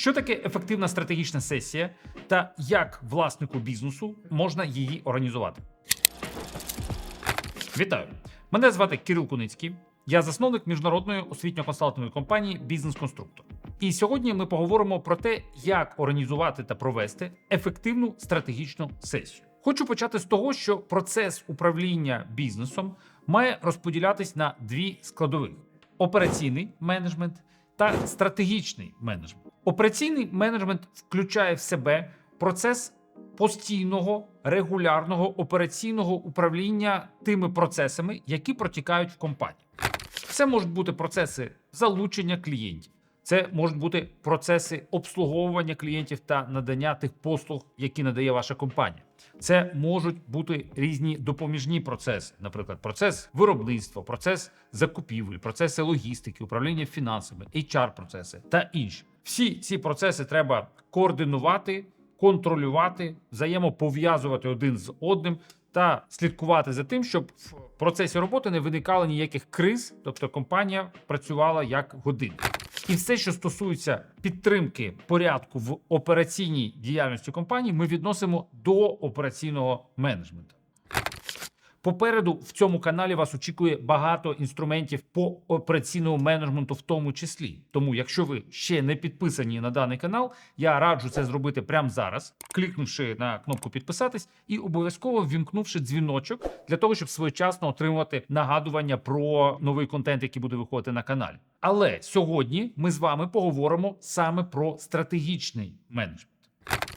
Що таке ефективна стратегічна сесія та як власнику бізнесу можна її організувати? Вітаю! Мене звати Кирил Куницький. Я засновник міжнародної освітньо-консалтингової компанії Бізнес-конструктор. І сьогодні ми поговоримо про те, як організувати та провести ефективну стратегічну сесію. Хочу почати з того, що процес управління бізнесом має розподілятись на дві складових: операційний менеджмент та стратегічний менеджмент. Операційний менеджмент включає в себе процес постійного регулярного операційного управління тими процесами, які протікають в компанії. Це можуть бути процеси залучення клієнтів, це можуть бути процеси обслуговування клієнтів та надання тих послуг, які надає ваша компанія. Це можуть бути різні допоміжні процеси, наприклад, процес виробництва, процес закупівель, процеси логістики, управління фінансами, HR-процеси та інші. Всі ці процеси треба координувати, контролювати, взаємопов'язувати один з одним та слідкувати за тим, щоб в процесі роботи не виникало ніяких криз, тобто компанія працювала як годин. І все, що стосується підтримки порядку в операційній діяльності компанії, ми відносимо до операційного менеджменту. Попереду в цьому каналі вас очікує багато інструментів по операційному менеджменту, в тому числі. Тому, якщо ви ще не підписані на даний канал, я раджу це зробити прямо зараз, клікнувши на кнопку підписатись і обов'язково ввімкнувши дзвіночок для того, щоб своєчасно отримувати нагадування про новий контент, який буде виходити на каналі. Але сьогодні ми з вами поговоримо саме про стратегічний менеджмент.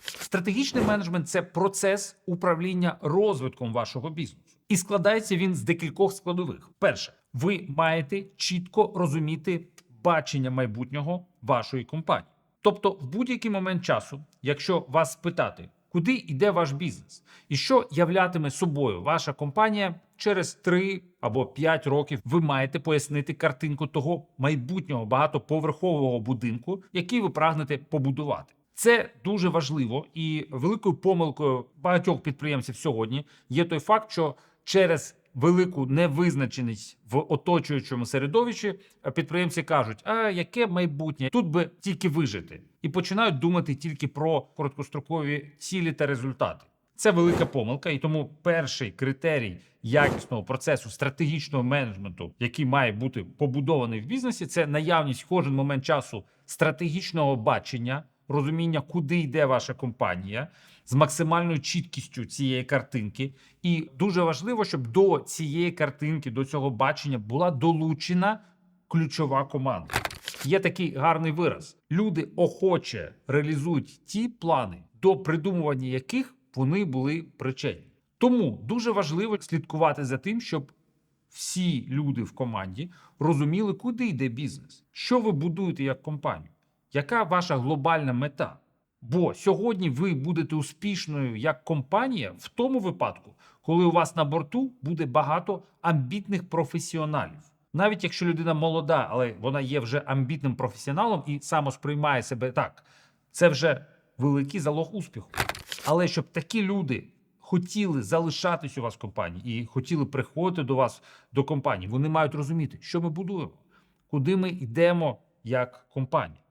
Стратегічний менеджмент це процес управління розвитком вашого бізнесу. І складається він з декількох складових. Перше, ви маєте чітко розуміти бачення майбутнього вашої компанії. Тобто, в будь-який момент часу, якщо вас спитати, куди йде ваш бізнес, і що являтиме собою ваша компанія через 3 або 5 років, ви маєте пояснити картинку того майбутнього багатоповерхового будинку, який ви прагнете побудувати. Це дуже важливо і великою помилкою багатьох підприємців сьогодні є той факт, що через велику невизначеність в оточуючому середовищі підприємці кажуть: а яке майбутнє тут би тільки вижити, і починають думати тільки про короткострокові цілі та результати. Це велика помилка, і тому перший критерій якісного процесу стратегічного менеджменту, який має бути побудований в бізнесі, це наявність кожен момент часу стратегічного бачення, розуміння, куди йде ваша компанія, з максимальною чіткістю цієї картинки. І дуже важливо, щоб до цієї картинки, до цього бачення була долучена ключова команда. Є такий гарний вираз: люди охоче реалізують ті плани, до придумування яких вони були причетні. Тому дуже важливо слідкувати за тим, щоб всі люди в команді розуміли, куди йде бізнес, що ви будуєте як компанію, яка ваша глобальна мета. Бо сьогодні ви будете успішною як компанія в тому випадку, коли у вас на борту буде багато амбітних професіоналів. Навіть якщо людина молода, але вона є вже амбітним професіоналом і самосприймає себе так, це вже великий залог успіху. Але щоб такі люди хотіли залишатись у вас в компанії і хотіли приходити до вас до компанії, вони мають розуміти, що ми будуємо, куди ми йдемо як компанія.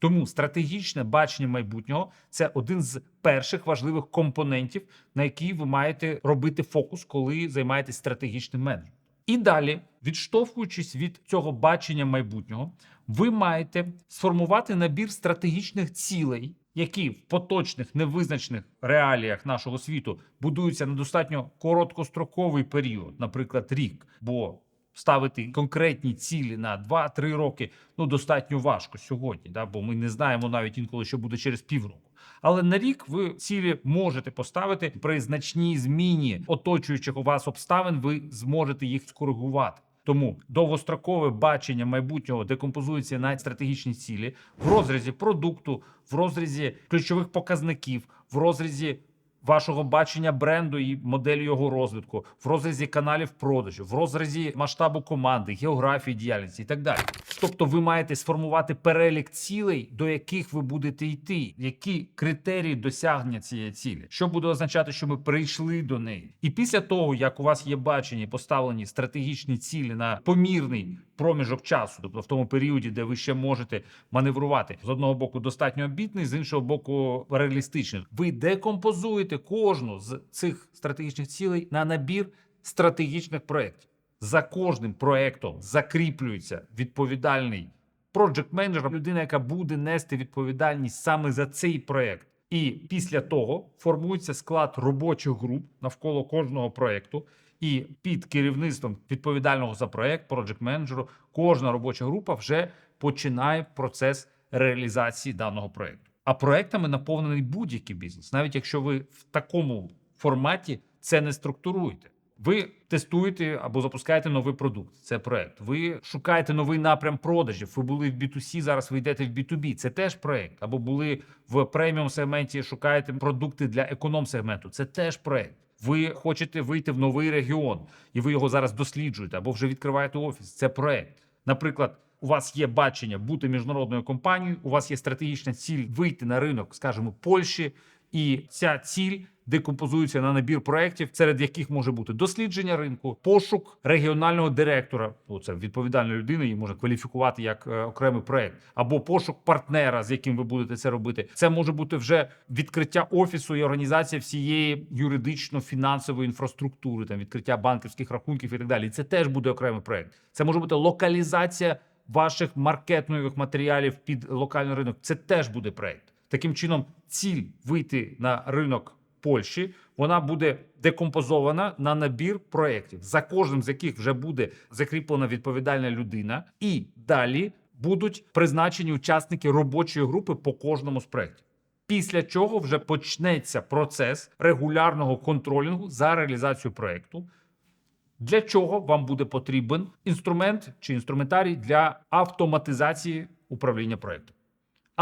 Тому стратегічне бачення майбутнього це один з перших важливих компонентів, на які ви маєте робити фокус, коли займаєтесь стратегічним менеджментом. І далі, відштовхуючись від цього бачення майбутнього, ви маєте сформувати набір стратегічних цілей, які в поточних невизначених реаліях нашого світу будуються на достатньо короткостроковий період, наприклад, рік. Бо ставити конкретні цілі на 2-3 роки ну достатньо важко сьогодні, да? бо ми не знаємо навіть інколи, що буде через півроку. Але на рік ви цілі можете поставити при значній зміні оточуючих у вас обставин, ви зможете їх скоригувати. Тому довгострокове бачення майбутнього декомпозується на стратегічні цілі в розрізі продукту, в розрізі ключових показників, в розрізі вашого бачення бренду і моделі його розвитку, в розрізі каналів продажу, в розрізі масштабу команди, географії діяльності і так далі. Тобто, ви маєте сформувати перелік цілей, до яких ви будете йти, які критерії досягнення цієї цілі, що буде означати, що ми прийшли до неї. І після того, як у вас є бачення, і поставлені стратегічні цілі на помірний проміжок часу, тобто в тому періоді, де ви ще можете маневрувати, з одного боку достатньо обітний, з іншого боку, реалістичний. Ви декомпозуєте кожну з цих стратегічних цілей на набір стратегічних проєктів. За кожним проєктом закріплюється відповідальний project менеджер людина, яка буде нести відповідальність саме за цей проєкт. І після того формується склад робочих груп навколо кожного проєкту. І під керівництвом відповідального за проєкт, project менеджеру, кожна робоча група вже починає процес реалізації даного проєкту. А проектами наповнений будь-який бізнес, навіть якщо ви в такому форматі це не структуруєте. Ви тестуєте або запускаєте новий продукт. Це проект. Ви шукаєте новий напрям продажів. Ви були в B2C, зараз ви йдете в B2B. Це теж проект. Або були в преміум сегменті, шукаєте продукти для економ сегменту. Це теж проект. Ви хочете вийти в новий регіон, і ви його зараз досліджуєте, або вже відкриваєте офіс. Це проект. Наприклад, у вас є бачення бути міжнародною компанією, у вас є стратегічна ціль вийти на ринок, скажімо, Польщі, і ця ціль декомпозується на набір проєктів, серед яких може бути дослідження ринку, пошук регіонального директора. Ну, це відповідальна людина, її можна кваліфікувати як е, окремий проєкт, або пошук партнера, з яким ви будете це робити. Це може бути вже відкриття офісу і організація всієї юридично-фінансової інфраструктури, там відкриття банківських рахунків і так далі. Це теж буде окремий проєкт. Це може бути локалізація ваших маркетингових матеріалів під локальний ринок. Це теж буде проєкт. Таким чином, ціль вийти на ринок Польщі вона буде декомпозована на набір проєктів, за кожним з яких вже буде закріплена відповідальна людина, і далі будуть призначені учасники робочої групи по кожному з проєктів. Після чого вже почнеться процес регулярного контролінгу за реалізацію проєкту. Для чого вам буде потрібен інструмент чи інструментарій для автоматизації управління проєктом.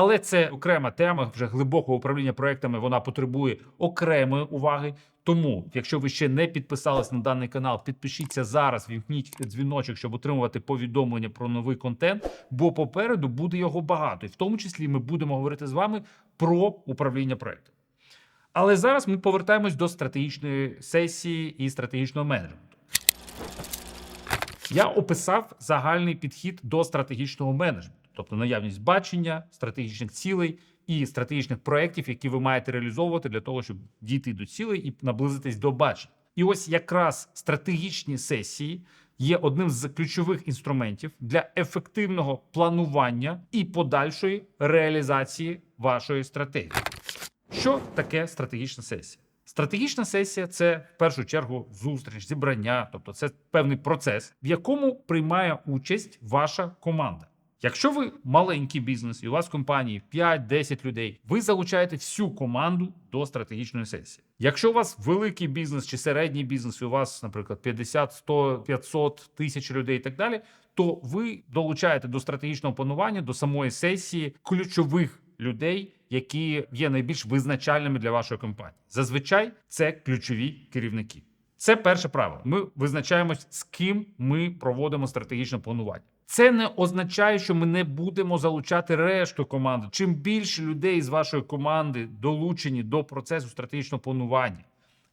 Але це окрема тема вже глибокого управління проектами. Вона потребує окремої уваги. Тому, якщо ви ще не підписались на даний канал, підпишіться зараз, вімкніть дзвіночок, щоб отримувати повідомлення про новий контент. Бо попереду буде його багато, і в тому числі ми будемо говорити з вами про управління проектом. Але зараз ми повертаємось до стратегічної сесії і стратегічного менеджменту. Я описав загальний підхід до стратегічного менеджменту, тобто наявність бачення, стратегічних цілей і стратегічних проєктів, які ви маєте реалізовувати для того, щоб дійти до цілей і наблизитись до бачення. І ось якраз стратегічні сесії є одним з ключових інструментів для ефективного планування і подальшої реалізації вашої стратегії. Що таке стратегічна сесія? Стратегічна сесія це в першу чергу зустріч, зібрання, тобто це певний процес, в якому приймає участь ваша команда. Якщо ви маленький бізнес і у вас в компанії 5-10 людей, ви залучаєте всю команду до стратегічної сесії. Якщо у вас великий бізнес чи середній бізнес, і у вас, наприклад, 50, 100, 500 тисяч людей і так далі, то ви долучаєте до стратегічного планування до самої сесії ключових людей, які є найбільш визначальними для вашої компанії. Зазвичай це ключові керівники. Це перше правило. Ми визначаємось, з ким ми проводимо стратегічне планування. Це не означає, що ми не будемо залучати решту команди. Чим більше людей з вашої команди долучені до процесу стратегічного планування,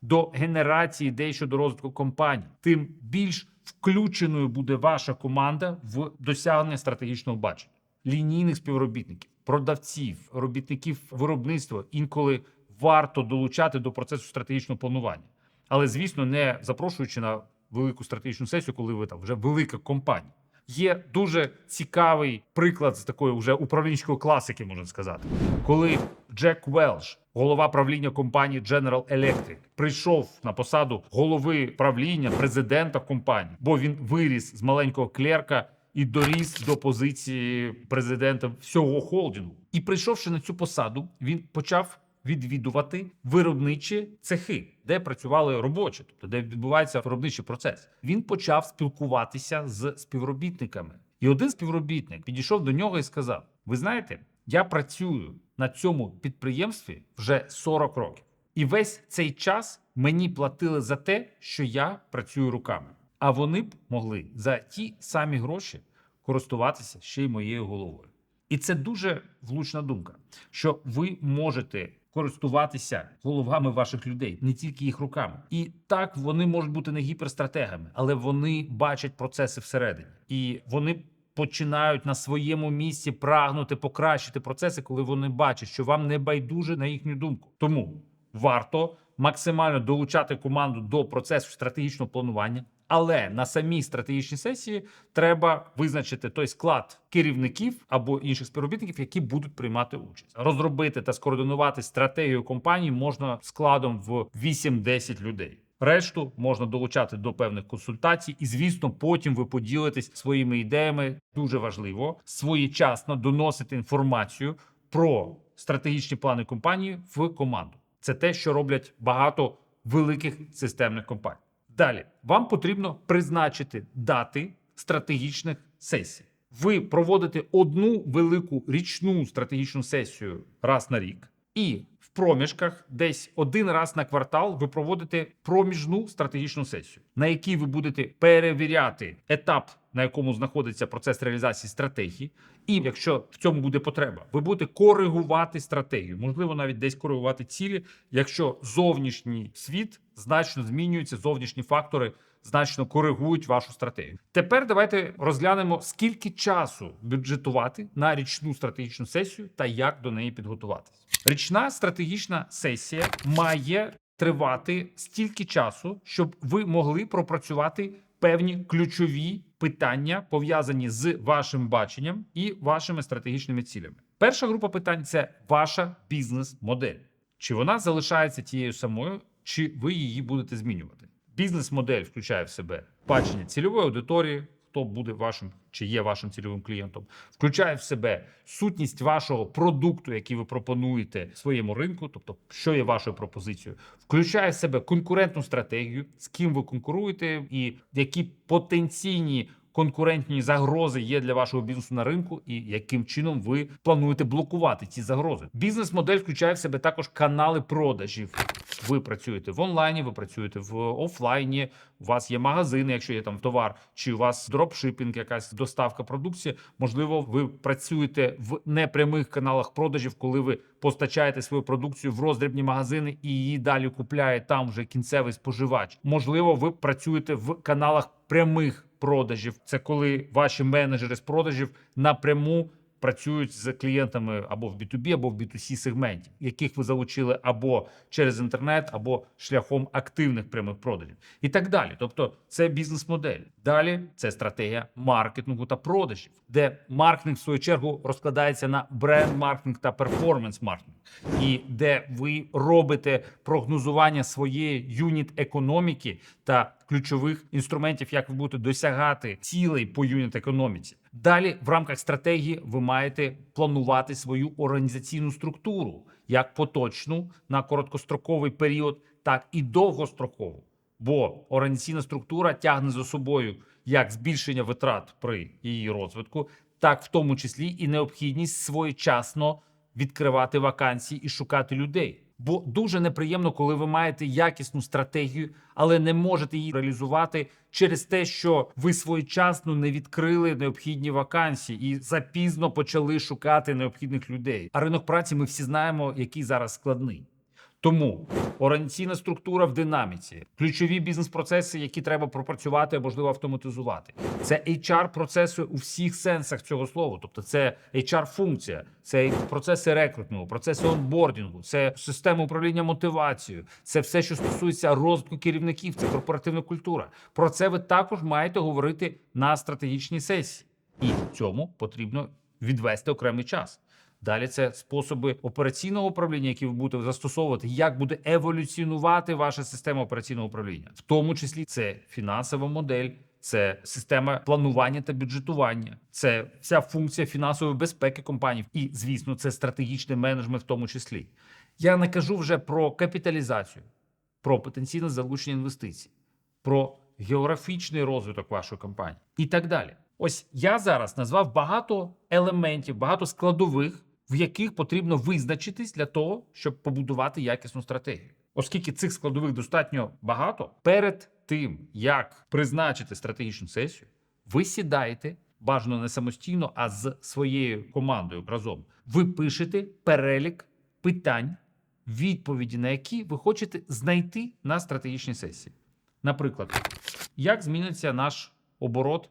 до генерації ідей щодо розвитку компанії, тим більш включеною буде ваша команда в досягнення стратегічного бачення лінійних співробітників, продавців, робітників виробництва інколи варто долучати до процесу стратегічного планування, але звісно, не запрошуючи на велику стратегічну сесію, коли ви там вже велика компанія. Є дуже цікавий приклад з такої вже управлінської класики, можна сказати, коли Джек Велш, голова правління компанії General Electric, прийшов на посаду голови правління президента компанії, бо він виріс з маленького клерка і доріс до позиції президента всього холдингу. І прийшовши на цю посаду, він почав відвідувати виробничі цехи, де працювали робочі, тобто де відбувається виробничий процес. Він почав спілкуватися з співробітниками, і один співробітник підійшов до нього і сказав: Ви знаєте, я працюю на цьому підприємстві вже 40 років, і весь цей час мені платили за те, що я працюю руками. А вони б могли за ті самі гроші користуватися ще й моєю головою. І це дуже влучна думка, що ви можете користуватися головами ваших людей, не тільки їх руками. І так вони можуть бути не гіперстратегами, але вони бачать процеси всередині, і вони починають на своєму місці прагнути покращити процеси, коли вони бачать, що вам не байдуже на їхню думку. Тому варто максимально долучати команду до процесу стратегічного планування. Але на самій стратегічній сесії треба визначити той склад керівників або інших співробітників, які будуть приймати участь. Розробити та скоординувати стратегію компанії можна складом в 8-10 людей. Решту можна долучати до певних консультацій, і звісно, потім ви поділитесь своїми ідеями. Дуже важливо своєчасно доносити інформацію про стратегічні плани компанії в команду. Це те, що роблять багато великих системних компаній. Далі вам потрібно призначити дати стратегічних сесій. Ви проводите одну велику річну стратегічну сесію раз на рік, і в проміжках десь один раз на квартал ви проводите проміжну стратегічну сесію, на якій ви будете перевіряти етап, на якому знаходиться процес реалізації стратегії. І якщо в цьому буде потреба, ви будете коригувати стратегію, можливо, навіть десь коригувати цілі, якщо зовнішній світ значно змінюється, зовнішні фактори значно коригують вашу стратегію. Тепер давайте розглянемо, скільки часу бюджетувати на річну стратегічну сесію та як до неї підготуватись. Річна стратегічна сесія має тривати стільки часу, щоб ви могли пропрацювати певні ключові питання, пов'язані з вашим баченням і вашими стратегічними цілями. Перша група питань це ваша бізнес-модель. Чи вона залишається тією самою, чи ви її будете змінювати? Бізнес-модель включає в себе бачення цільової аудиторії, хто буде вашим чи є вашим цільовим клієнтом, включає в себе сутність вашого продукту, який ви пропонуєте своєму ринку, тобто що є вашою пропозицією, включає в себе конкурентну стратегію, з ким ви конкуруєте, і які потенційні. Конкурентні загрози є для вашого бізнесу на ринку, і яким чином ви плануєте блокувати ці загрози. Бізнес-модель включає в себе також канали продажів. Ви працюєте в онлайні, ви працюєте в офлайні. У вас є магазини, якщо є там товар, чи у вас дропшипінг, якась доставка продукції. Можливо, ви працюєте в непрямих каналах продажів, коли ви постачаєте свою продукцію в роздрібні магазини і її далі купляє там вже кінцевий споживач. Можливо, ви працюєте в каналах прямих продажів. Це коли ваші менеджери з продажів напряму працюють з клієнтами або в B2B, або в B2C сегменті, яких ви залучили або через інтернет, або шляхом активних прямих продажів, і так далі. Тобто, це бізнес-модель. Далі це стратегія маркетингу та продажів, де маркетинг в свою чергу розкладається на бренд-маркетинг та перформанс-маркетинг, і де ви робите прогнозування своєї юніт економіки та ключових інструментів, як ви будете досягати цілей по юніт економіці. Далі в рамках стратегії ви маєте планувати свою організаційну структуру як поточну на короткостроковий період, так і довгострокову. Бо організаційна структура тягне за собою як збільшення витрат при її розвитку, так в тому числі і необхідність своєчасно відкривати вакансії і шукати людей. Бо дуже неприємно, коли ви маєте якісну стратегію, але не можете її реалізувати через те, що ви своєчасно не відкрили необхідні вакансії і запізно почали шукати необхідних людей. А ринок праці ми всі знаємо, який зараз складний. Тому організаційна структура в динаміці, ключові бізнес-процеси, які треба пропрацювати, можливо автоматизувати. Це HR-процеси у всіх сенсах цього слова. Тобто, це HR-функція, це процеси рекрутингу, процеси онбордінгу, це система управління мотивацією, це все, що стосується розвитку керівників, це корпоративна культура. Про це ви також маєте говорити на стратегічній сесії, і цьому потрібно відвести окремий час. Далі це способи операційного управління, які ви будете застосовувати, як буде еволюціонувати ваша система операційного управління, в тому числі це фінансова модель. Це система планування та бюджетування, це вся функція фінансової безпеки компаній, і звісно, це стратегічний менеджмент, в тому числі. Я не кажу вже про капіталізацію, про потенційне залучення інвестицій, про географічний розвиток вашої компанії і так далі. Ось я зараз назвав багато елементів, багато складових, в яких потрібно визначитись для того, щоб побудувати якісну стратегію. Оскільки цих складових достатньо багато, перед тим як призначити стратегічну сесію, ви сідаєте бажано не самостійно, а з своєю командою разом. Ви пишете перелік питань, відповіді на які ви хочете знайти на стратегічній сесії. Наприклад, як зміниться наш оборот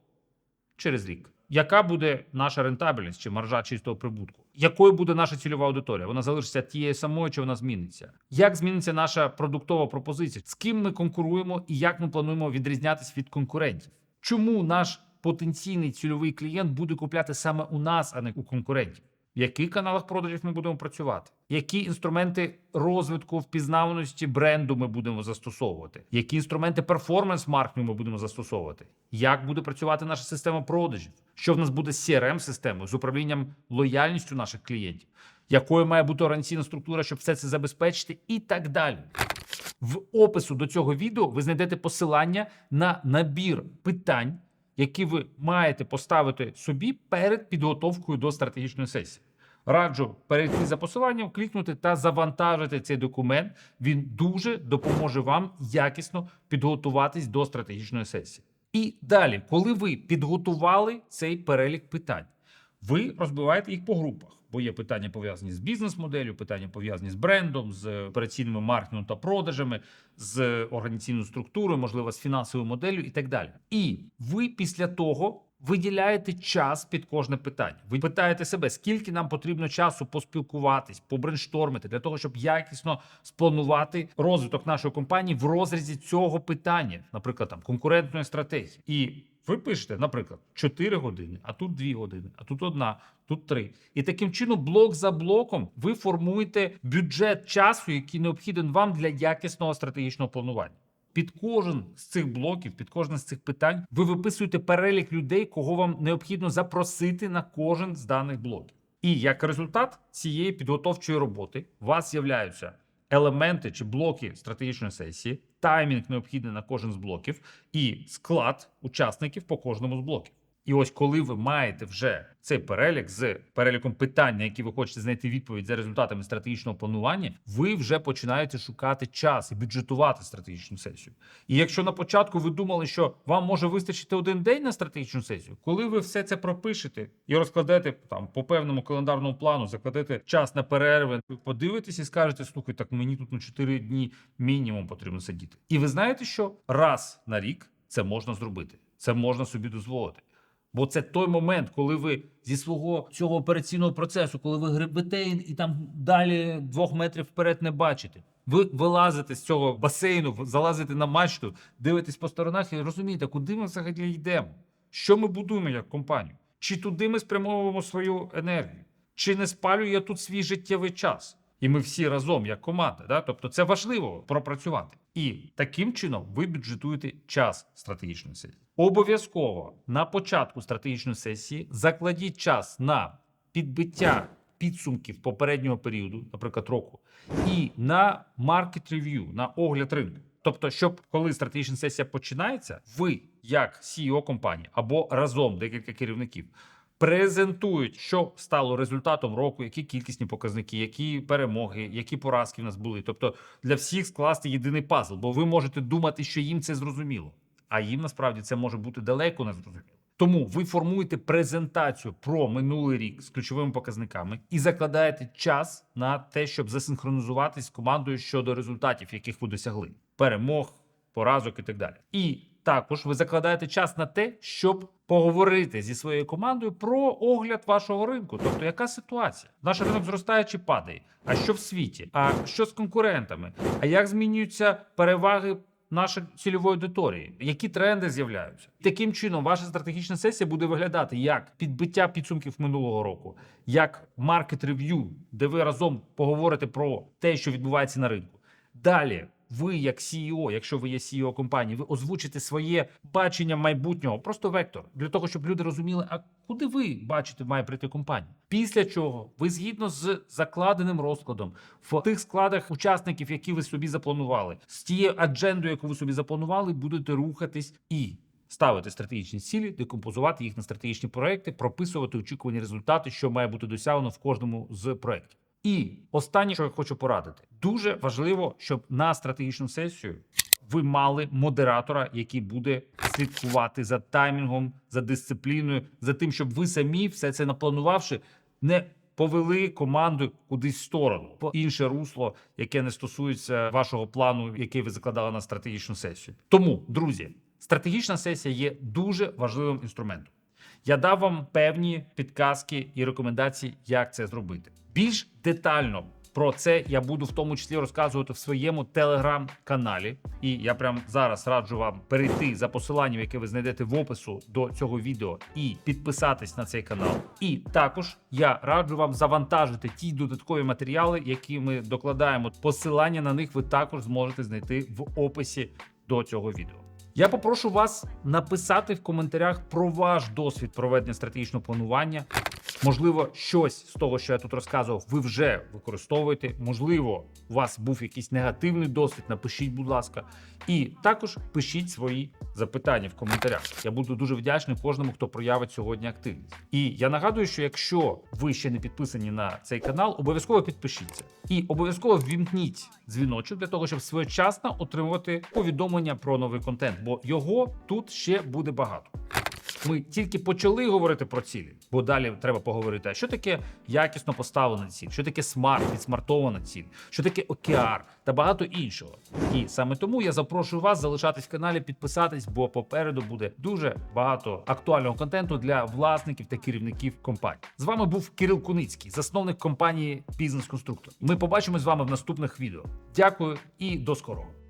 через рік? Яка буде наша рентабельність чи маржа чистого прибутку? Якою буде наша цільова аудиторія? Вона залишиться тією самою, чи вона зміниться? Як зміниться наша продуктова пропозиція? З ким ми конкуруємо і як ми плануємо відрізнятися від конкурентів? Чому наш потенційний цільовий клієнт буде купляти саме у нас, а не у конкурентів? В яких каналах продажів ми будемо працювати? Які інструменти розвитку впізнаваності бренду ми будемо застосовувати? Які інструменти перформанс-маркетингу ми будемо застосовувати? Як буде працювати наша система продажів? Що в нас буде з crm системою з управлінням лояльністю наших клієнтів? Якою має бути організаційна структура, щоб все це забезпечити, і так далі. В опису до цього відео ви знайдете посилання на набір питань, які ви маєте поставити собі перед підготовкою до стратегічної сесії. Раджу перейти за посиланням, клікнути та завантажити цей документ. Він дуже допоможе вам якісно підготуватись до стратегічної сесії. І далі, коли ви підготували цей перелік питань, ви розбиваєте їх по групах, бо є питання пов'язані з бізнес-моделлю, питання пов'язані з брендом, з операційними маркетингом та продажами, з організаційною структурою, можливо, з фінансовою моделлю і так далі. І ви після того. Виділяєте час під кожне питання. Ви питаєте себе, скільки нам потрібно часу поспілкуватись, побрейнштормити для того, щоб якісно спланувати розвиток нашої компанії в розрізі цього питання, наприклад, там конкурентної стратегії. І ви пишете, наприклад, 4 години, а тут 2 години, а тут одна, тут 3. І таким чином, блок за блоком, ви формуєте бюджет часу, який необхіден вам для якісного стратегічного планування. Під кожен з цих блоків, під кожне з цих питань, ви виписуєте перелік людей, кого вам необхідно запросити на кожен з даних блоків. І як результат цієї підготовчої роботи у вас з'являються елементи чи блоки стратегічної сесії, таймінг необхідний на кожен з блоків, і склад учасників по кожному з блоків. І ось коли ви маєте вже цей перелік з переліком питань, на які ви хочете знайти відповідь за результатами стратегічного планування, ви вже починаєте шукати час і бюджетувати стратегічну сесію. І якщо на початку ви думали, що вам може вистачити один день на стратегічну сесію, коли ви все це пропишете і розкладете там по певному календарному плану, закладете час на перерви, подивитесь і скажете: слухай, так мені тут на 4 дні мінімум потрібно сидіти. І ви знаєте, що раз на рік це можна зробити, це можна собі дозволити. Бо це той момент, коли ви зі свого цього операційного процесу, коли ви гребете і там далі двох метрів вперед не бачите. Ви вилазите з цього басейну, залазите на мачту, дивитесь по сторонах і розумієте, куди ми взагалі йдемо, що ми будуємо як компанію, чи туди ми спрямовуємо свою енергію, чи не спалює я тут свій життєвий час. І ми всі разом, як команда. Да? Тобто це важливо пропрацювати. І таким чином ви бюджетуєте час стратегічної сесії. Обов'язково на початку стратегічної сесії закладіть час на підбиття підсумків попереднього періоду, наприклад, року, і на маркет рев'ю, на огляд ринку. Тобто, щоб коли стратегічна сесія починається, ви, як CEO компанії або разом декілька керівників, презентують, що стало результатом року, які кількісні показники, які перемоги, які поразки в нас були. Тобто для всіх скласти єдиний пазл, бо ви можете думати, що їм це зрозуміло, а їм насправді це може бути далеко не зрозуміло. Тому ви формуєте презентацію про минулий рік з ключовими показниками і закладаєте час на те, щоб засинхронізуватись з командою щодо результатів, яких ви досягли, перемог, поразок і так далі. І також ви закладаєте час на те, щоб поговорити зі своєю командою про огляд вашого ринку. Тобто, яка ситуація? Наш ринок зростає чи падає? А що в світі? А що з конкурентами? А як змінюються переваги? Нашої цільової аудиторії, які тренди з'являються, таким чином ваша стратегічна сесія буде виглядати як підбиття підсумків минулого року, як маркет рев'ю, де ви разом поговорите про те, що відбувається на ринку. Далі ви, як CEO, якщо ви є CEO компанії, ви озвучите своє бачення майбутнього, просто вектор для того, щоб люди розуміли, а куди ви бачите, має прийти компанія. Після чого ви згідно з закладеним розкладом в тих складах учасників, які ви собі запланували, з тією аджендою, яку ви собі запланували, будете рухатись і. Ставити стратегічні цілі, декомпозувати їх на стратегічні проекти, прописувати очікувані результати, що має бути досягнено в кожному з проєктів. І останнє, що я хочу порадити, дуже важливо, щоб на стратегічну сесію ви мали модератора, який буде слідкувати за таймінгом, за дисципліною, за тим, щоб ви самі все це напланувавши, не повели команду кудись в сторону, по інше русло, яке не стосується вашого плану, який ви закладали на стратегічну сесію. Тому, друзі, стратегічна сесія є дуже важливим інструментом. Я дав вам певні підказки і рекомендації, як це зробити. Більш детально про це я буду в тому числі розказувати в своєму телеграм-каналі. І я прямо зараз раджу вам перейти за посиланням, яке ви знайдете в опису до цього відео, і підписатись на цей канал. І також я раджу вам завантажити ті додаткові матеріали, які ми докладаємо. Посилання на них ви також зможете знайти в описі до цього відео. Я попрошу вас написати в коментарях про ваш досвід проведення стратегічного планування. Можливо, щось з того, що я тут розказував, ви вже використовуєте. Можливо, у вас був якийсь негативний досвід. Напишіть, будь ласка, і також пишіть свої запитання в коментарях. Я буду дуже вдячний кожному, хто проявить сьогодні активність. І я нагадую, що якщо ви ще не підписані на цей канал, обов'язково підпишіться і обов'язково ввімкніть дзвіночок для того, щоб своєчасно отримувати повідомлення про новий контент, бо його тут ще буде багато. Ми тільки почали говорити про цілі, бо далі треба поговорити. А що таке якісно поставлена ціль? Що таке смарт, відсмартована ціль? Що таке океар та багато іншого. І саме тому я запрошую вас залишатись в каналі, підписатись, бо попереду буде дуже багато актуального контенту для власників та керівників компаній. З вами був Кирил Куницький, засновник компанії Бізнес Конструктор. Ми побачимось з вами в наступних відео. Дякую і до скорого.